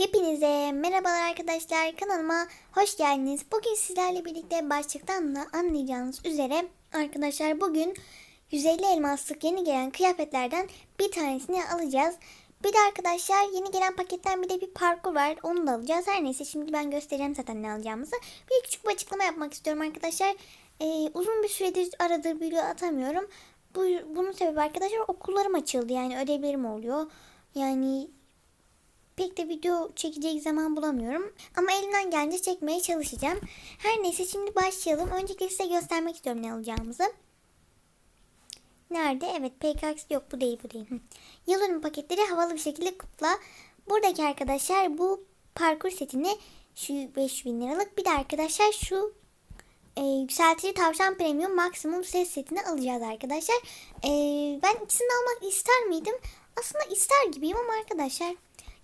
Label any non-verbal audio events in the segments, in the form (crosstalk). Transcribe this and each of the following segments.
Hepinize merhabalar arkadaşlar kanalıma hoş geldiniz. Bugün sizlerle birlikte başlıktan da anlayacağınız üzere arkadaşlar bugün 150 elmaslık yeni gelen kıyafetlerden bir tanesini alacağız. Bir de arkadaşlar yeni gelen paketten bir de bir parkur var onu da alacağız. Her neyse şimdi ben göstereceğim zaten ne alacağımızı. Bir küçük bir açıklama yapmak istiyorum arkadaşlar. Ee, uzun bir süredir aradır video atamıyorum. Bu, bunun sebebi arkadaşlar okullarım açıldı yani ödevlerim oluyor. Yani pek de video çekecek zaman bulamıyorum. Ama elimden gelince çekmeye çalışacağım. Her neyse şimdi başlayalım. Öncelikle size göstermek istiyorum ne alacağımızı. Nerede? Evet PKX yok bu değil bu değil. Yıl paketleri havalı bir şekilde kutla. Buradaki arkadaşlar bu parkur setini şu 5000 liralık bir de arkadaşlar şu e, yükseltici tavşan premium maksimum ses setini alacağız arkadaşlar. E, ben ikisini almak ister miydim? Aslında ister gibiyim ama arkadaşlar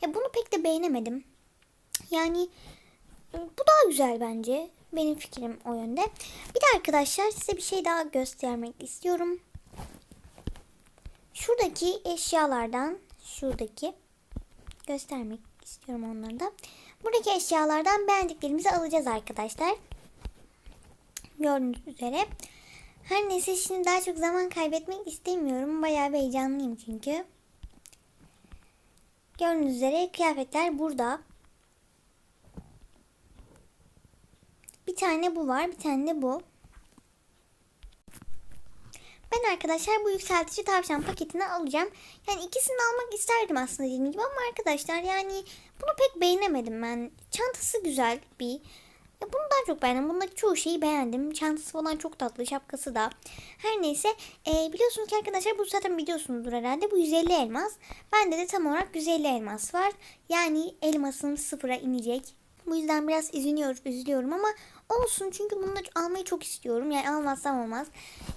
ya bunu pek de beğenemedim. Yani e, bu daha güzel bence. Benim fikrim o yönde. Bir de arkadaşlar size bir şey daha göstermek istiyorum. Şuradaki eşyalardan şuradaki göstermek istiyorum onları da. Buradaki eşyalardan beğendiklerimizi alacağız arkadaşlar. Gördüğünüz üzere. Her neyse şimdi daha çok zaman kaybetmek istemiyorum. Bayağı bir heyecanlıyım çünkü. Gördüğünüz üzere kıyafetler burada. Bir tane bu var, bir tane de bu. Ben arkadaşlar bu yükseltici tavşan paketini alacağım. Yani ikisini almak isterdim aslında dediğim gibi ama arkadaşlar yani bunu pek beğenemedim ben. Çantası güzel bir. Bunu daha çok beğendim. Bundaki çoğu şeyi beğendim. Çantası falan çok tatlı. Şapkası da. Her neyse. E, biliyorsunuz ki arkadaşlar bu zaten biliyorsunuzdur herhalde. Bu 150 elmas. Bende de tam olarak 150 elmas var. Yani elmasım sıfıra inecek. Bu yüzden biraz üzülüyorum, üzülüyorum ama olsun çünkü bunu da almayı çok istiyorum. Yani almazsam olmaz.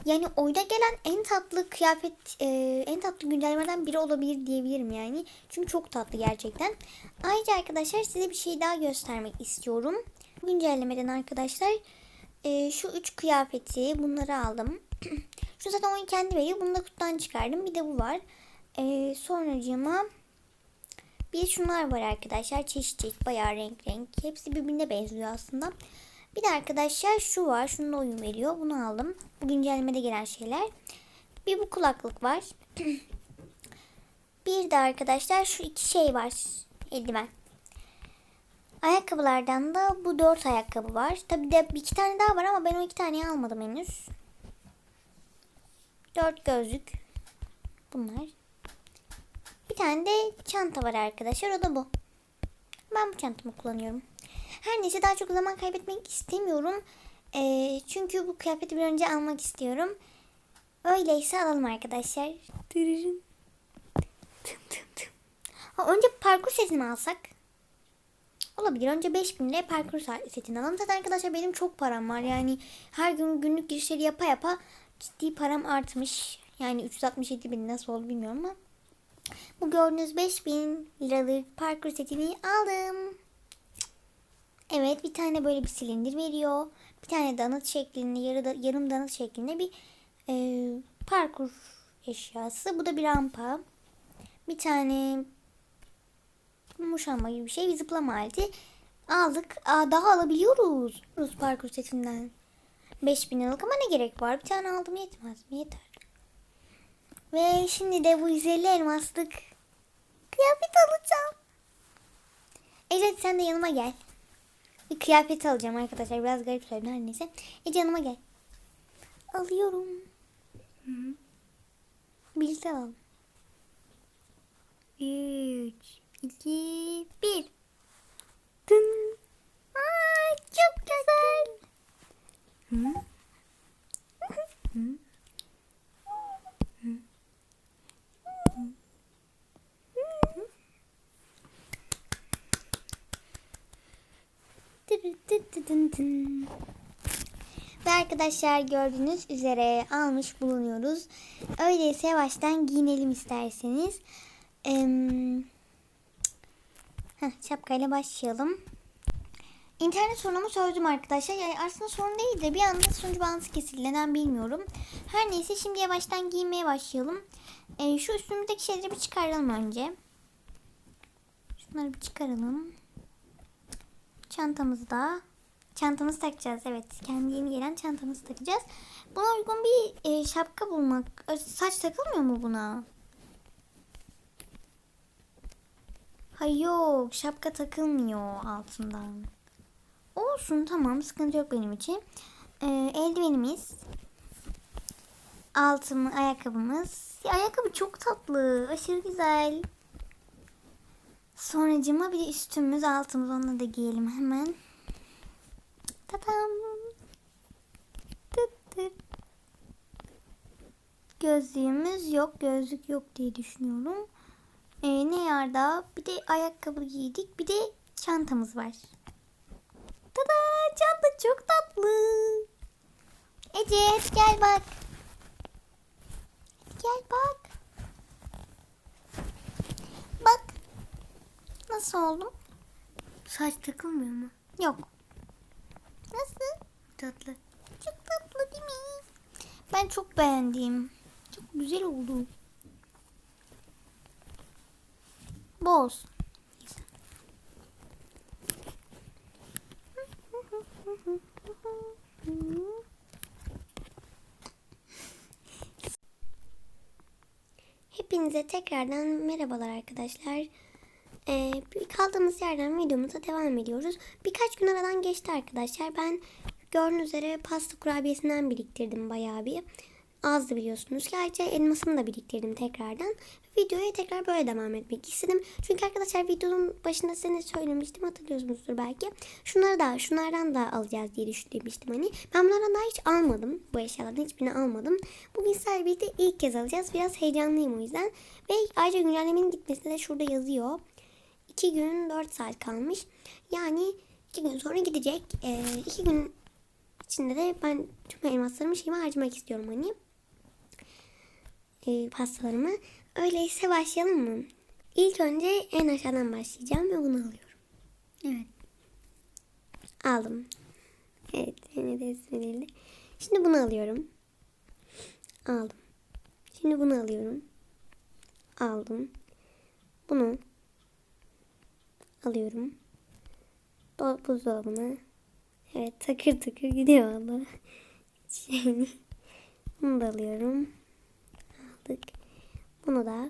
Yani oyda gelen en tatlı kıyafet, e, en tatlı güncellemelerden biri olabilir diyebilirim yani. Çünkü çok tatlı gerçekten. Ayrıca arkadaşlar size bir şey daha göstermek istiyorum. Güncellemeden arkadaşlar e, şu üç kıyafeti bunları aldım. (clears throat) şu zaten oyun kendi veriyor. Bunu da kutudan çıkardım. Bir de bu var. E, sonracığıma bir şunlar var arkadaşlar. Çeşit çeşit bayağı renk renk. Hepsi birbirine benziyor aslında. Bir de arkadaşlar şu var. Şunun oyun veriyor. Bunu aldım. Bu güncellemede gelen şeyler. Bir bu kulaklık var. (clears throat) bir de arkadaşlar şu iki şey var. Eldiven. Ayakkabılardan da bu dört ayakkabı var. Tabi de iki tane daha var ama ben o iki taneyi almadım henüz. Dört gözlük. Bunlar. Bir tane de çanta var arkadaşlar. O da bu. Ben bu çantamı kullanıyorum. Her neyse daha çok zaman kaybetmek istemiyorum. Ee, çünkü bu kıyafeti bir önce almak istiyorum. Öyleyse alalım arkadaşlar. Tırırın. Tım tım tım. Ha, önce parkur setini alsak? Olabilir. Önce 5000 liraya parkur setini alalım. Zaten arkadaşlar benim çok param var. Yani her gün günlük girişleri yapa yapa ciddi param artmış. Yani 367 bin nasıl oldu bilmiyorum ama. Bu gördüğünüz 5000 liralık parkur setini aldım. Evet bir tane böyle bir silindir veriyor. Bir tane donut şeklinde yarı da, yarım donut şeklinde bir e, parkur eşyası. Bu da bir rampa. Bir tane muşamba gibi bir şey. Bir zıplama aleti. Aldık. Aa, daha alabiliyoruz. Rus parkur setinden. 5000 liralık ama ne gerek var? Bir tane aldım yetmez mi? Yeter. Ve şimdi de bu 150 elmaslık kıyafet alacağım. Ece sen de yanıma gel. Bir kıyafet alacağım arkadaşlar. Biraz garip söyledim her neyse. Ece yanıma gel. Alıyorum. Birlikte alalım. 3 2 1 Dın. Aa, çok güzel. Hı? Hı? Ve arkadaşlar gördüğünüz üzere almış bulunuyoruz. Öyleyse yavaştan giyinelim isterseniz. Ee, heh, şapkayla başlayalım. İnternet sorunumu sordum arkadaşlar. Yani aslında sorun değil de bir anda sunucu bağlantısı kesildi. Neden bilmiyorum. Her neyse şimdi yavaştan giyinmeye başlayalım. Ee, şu üstümüzdeki şeyleri bir çıkaralım önce. Şunları bir çıkaralım. Çantamızı da çantamızı takacağız. Evet, kendi yeni gelen çantamızı takacağız. Buna uygun bir e, şapka bulmak. Saç takılmıyor mu buna? Hayır yok, şapka takılmıyor altından. Olsun tamam, sıkıntı yok benim için. Ee, eldivenimiz, altımı, ayakkabımız. Ya, ayakkabı çok tatlı, aşırı güzel. Sonracıma bir de üstümüz, altımız onu da giyelim hemen. Tıt. Gözlüğümüz yok, gözlük yok diye düşünüyorum. Ee, ne yarda? Bir de ayakkabı giydik, bir de çantamız var. Tada! Çanta çok tatlı. Ece gel bak. Gel bak. Bak. Nasıl oldu? Saç takılmıyor mu? Yok. Nasıl? Tatlı. Çok tatlı değil mi? Ben çok beğendim. Çok güzel oldu. Boz. Hepinize tekrardan merhabalar arkadaşlar. Ee, kaldığımız yerden videomuza devam ediyoruz. Birkaç gün aradan geçti arkadaşlar. Ben gördüğünüz üzere pasta kurabiyesinden biriktirdim bayağı bir. Azdı biliyorsunuz ayrıca elmasını da biriktirdim tekrardan. Videoya tekrar böyle devam etmek istedim. Çünkü arkadaşlar videonun başında size ne söylemiştim hatırlıyorsunuzdur belki. Şunları da şunlardan da alacağız diye düşünmüştüm hani. Ben bunlardan daha hiç almadım. Bu eşyalardan hiçbirini almadım. Bugün sizlerle birlikte ilk kez alacağız. Biraz heyecanlıyım o yüzden. Ve ayrıca güncellemenin gitmesine de şurada yazıyor. 2 gün 4 saat kalmış. Yani 2 gün sonra gidecek. 2 gün içinde de ben tüm elmaslarımı şeyime harcamak istiyorum hani. E, pastalarımı. Öyleyse başlayalım mı? İlk önce en aşağıdan başlayacağım ve bunu alıyorum. Evet. Aldım. Evet, yine de verildi. Şimdi bunu alıyorum. Aldım. Şimdi bunu alıyorum. Aldım. Bunu alıyorum. Do buzdolabına. Evet takır takır gidiyor valla. (laughs) Şeyini. Bunu da alıyorum. Aldık. Bunu da.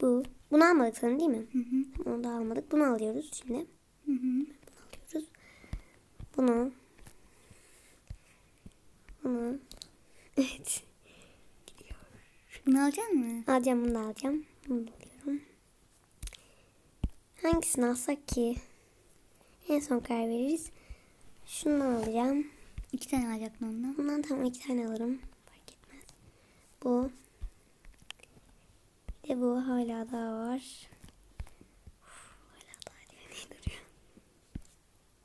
Bu. Bunu almadık sanırım değil mi? Hı hı. Bunu da almadık. Bunu alıyoruz şimdi. Hı hı. Bunu alıyoruz. Bunu. Bunu. Evet. Bunu alacak mı? Alacağım bunu da alacağım. Bunu da alıyorum. Hangisini alsak ki? En son karar veririz. Şundan alacağım. İki tane alacaktın ondan. Bundan tam iki tane alırım. Fark etmez. Bu. De bu hala daha var. Uf, hala daha diye duruyor.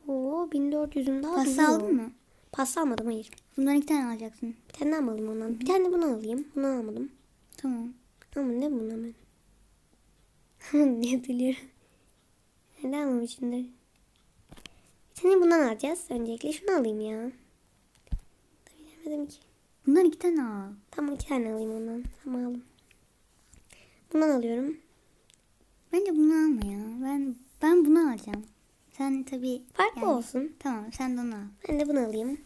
Oo 1400'ün daha Pasta duruyor. aldın mı? Pasta almadım hayır. Bundan iki tane alacaksın. Bir tane daha almadım ondan. Bir tane de bunu alayım. Bunu almadım. Tamam. Ama ne bunu ben? (laughs) diye hatırlıyorum. Neden almamışımdır? Bir tane bundan alacağız. Öncelikle şunu alayım ya. Bilemedim ki. Bundan iki tane al. Tamam iki tane alayım ondan. Tamam aldım. Bundan alıyorum. Bence bunu alma ya. Ben ben bunu alacağım. Sen tabii Farklı yani- olsun. Tamam sen de onu al. Ben de bunu alayım.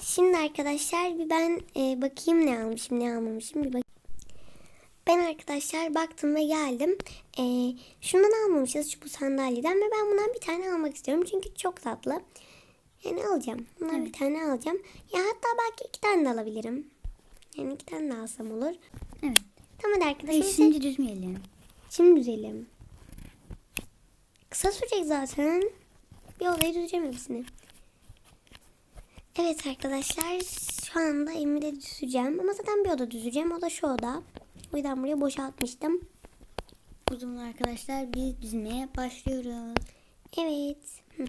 Şimdi arkadaşlar bir ben e, bakayım ne almışım ne almamışım bir bak. Ben arkadaşlar baktım ve geldim. E, şundan almamışız şu bu sandalyeden ve ben bundan bir tane almak istiyorum. Çünkü çok tatlı. Yani alacağım. Bundan Evet. bir tane alacağım. Ya hatta belki iki tane de alabilirim. Yani iki tane de alsam olur. Evet. Tamam hadi arkadaşlar. Hayır, Şimdi, şimdi düzmeyelim. şimdi düzelim. Kısa sürecek zaten. Bir olayı düzeceğim hepsini. Evet arkadaşlar şu anda evimi de düzeceğim. Ama zaten bir oda düzeceğim. O da şu oda. O yüzden buraya boşaltmıştım. O zaman arkadaşlar biz düzmeye başlıyoruz. Evet. Hı.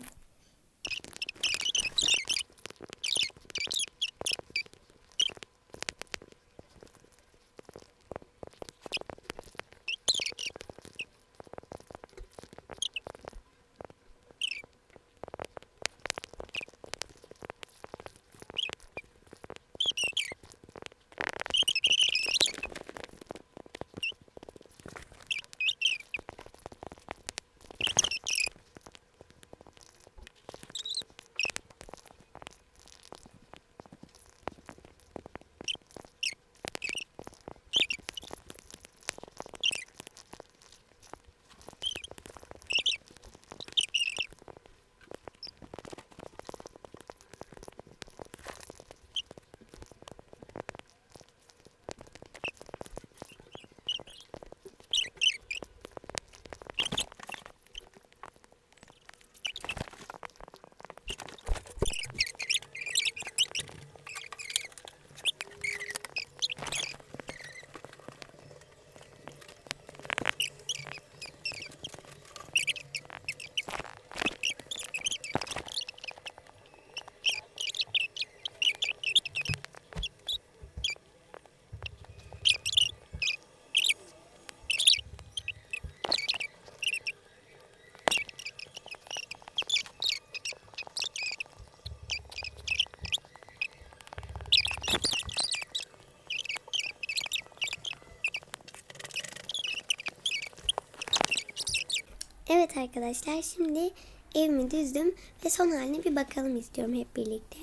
Evet arkadaşlar şimdi evimi düzdüm ve son haline bir bakalım istiyorum hep birlikte.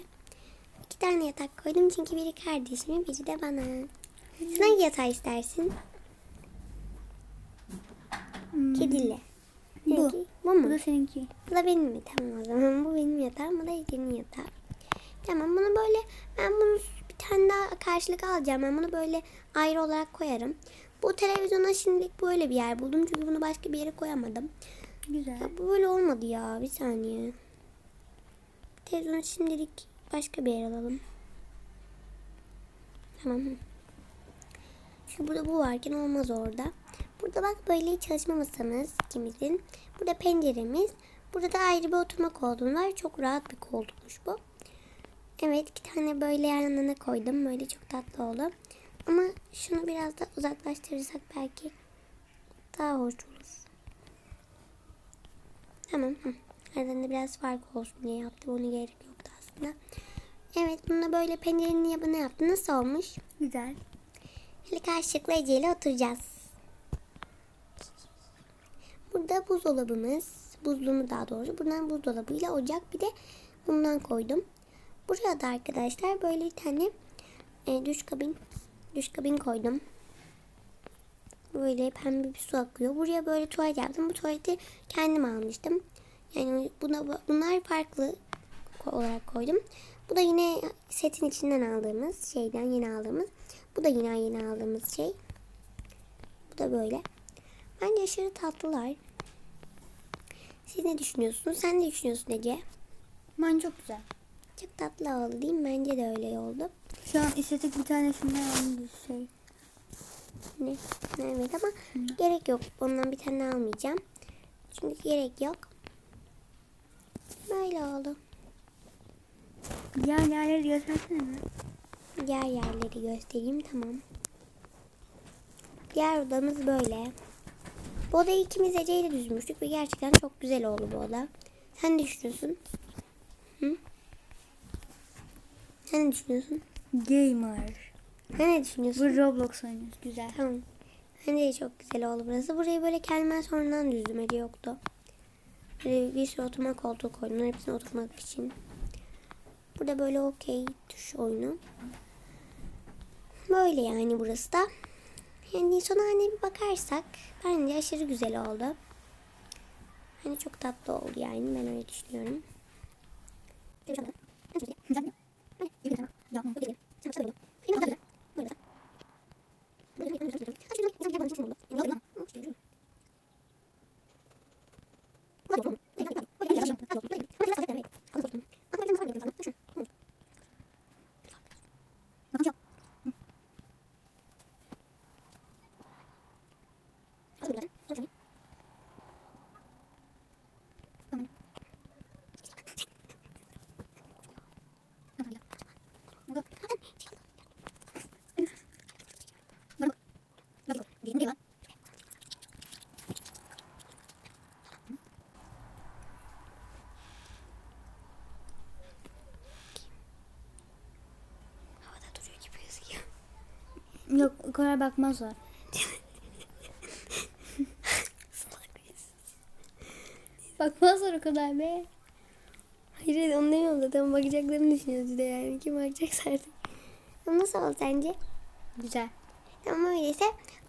İki tane yatak koydum çünkü biri kardeşime biri de bana. Sen hangi yatağı istersin? Hmm, Kedili. Bu. Seninki Bu mu? Bu da seninki. Bu da benim mi? Tamam o zaman bu benim yatağım. Bu da Ece'nin yatağı. Tamam bunu böyle ben bunu bir tane daha karşılık alacağım. Ben bunu böyle ayrı olarak koyarım. Bu televizyona şimdilik böyle bir yer buldum. Çünkü bunu başka bir yere koyamadım. Güzel. Ya bu böyle olmadı ya. Bir saniye. Televizyonu şimdilik başka bir yer alalım. Tamam. Şu burada bu varken olmaz orada. Burada bak böyle çalışma masamız ikimizin. Burada penceremiz. Burada da ayrı bir oturma koltuğum var. Çok rahat bir koltukmuş bu. Evet iki tane böyle yan yana koydum. Böyle çok tatlı oldu. Ama şunu biraz da uzaklaştırırsak belki daha hoş olur. Tamam. Hı. Aralarında biraz fark olsun diye yaptım. Onu gerek yoktu aslında. Evet bununla böyle pencerenin yapını yaptım. Nasıl olmuş? Güzel. Hele karşılıklı Ece ile oturacağız. Burada buzdolabımız. Buzluğumu daha doğrusu. Buradan buzdolabıyla ocak bir de bundan koydum. Buraya da arkadaşlar böyle bir tane e, duş kabin duş kabin koydum. Böyle pembe bir su akıyor. Buraya böyle tuvalet yaptım. Bu tuvaleti kendim almıştım. Yani buna, bunlar farklı olarak koydum. Bu da yine setin içinden aldığımız şeyden yeni aldığımız. Bu da yine yeni aldığımız şey. Bu da böyle. Bence aşırı tatlılar. Siz ne düşünüyorsunuz? Sen ne düşünüyorsun Ece? Ben çok güzel. Çok tatlı oldu değil mi? Bence de öyle oldu. Şu an estetik bir tane şundan almış şey. Ne? Evet ama gerek yok. Ondan bir tane almayacağım. Çünkü gerek yok. Böyle oldu. Diğer yerleri göstersene mi? Diğer yerleri göstereyim tamam. Diğer odamız böyle. Bu odayı ikimiz Ece ile düzmüştük ve gerçekten çok güzel oldu bu oda. Sen ne düşünüyorsun? Hı? Sen ne düşünüyorsun? Gamer. Sen ne düşünüyorsun? Bu Roblox oynuyoruz. Güzel. Tamam. Bence de çok güzel oldu burası. Burayı böyle kendime sonradan düzdüm. Ece yoktu. Böyle bir sürü oturma koltuğu koydum. Hepsine oturmak için. Burada böyle okey tuş oyunu. Böyle yani burası da. Yani son haline bir bakarsak bence aşırı güzel oldu. Hani çok tatlı oldu yani ben öyle düşünüyorum. ちょっと見よう。今。Kadar bakmazlar. Bakmazlar o kadar be. Hayır onu demiyorum zaten bakacaklarını düşünüyoruz bir de yani. Kim bakacaksa artık. Nasıl oldu sence? Güzel. Ama öyleyse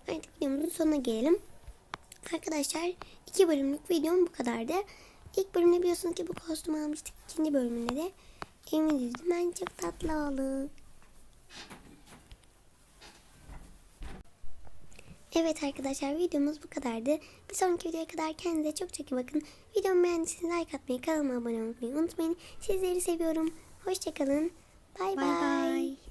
artık videomuzun sonuna gelelim. Arkadaşlar iki bölümlük videom bu kadardı. İlk bölümde biliyorsunuz ki bu kostümü almıştık. İkinci bölümünde de evimi düzdüm. Ben çok tatlı oldu. Evet arkadaşlar videomuz bu kadardı. Bir sonraki videoya kadar kendinize çok çok iyi bakın. Videomu beğendiyseniz like atmayı, kanalıma abone olmayı unutmayın. Sizleri seviyorum. Hoşçakalın. Bay Bay.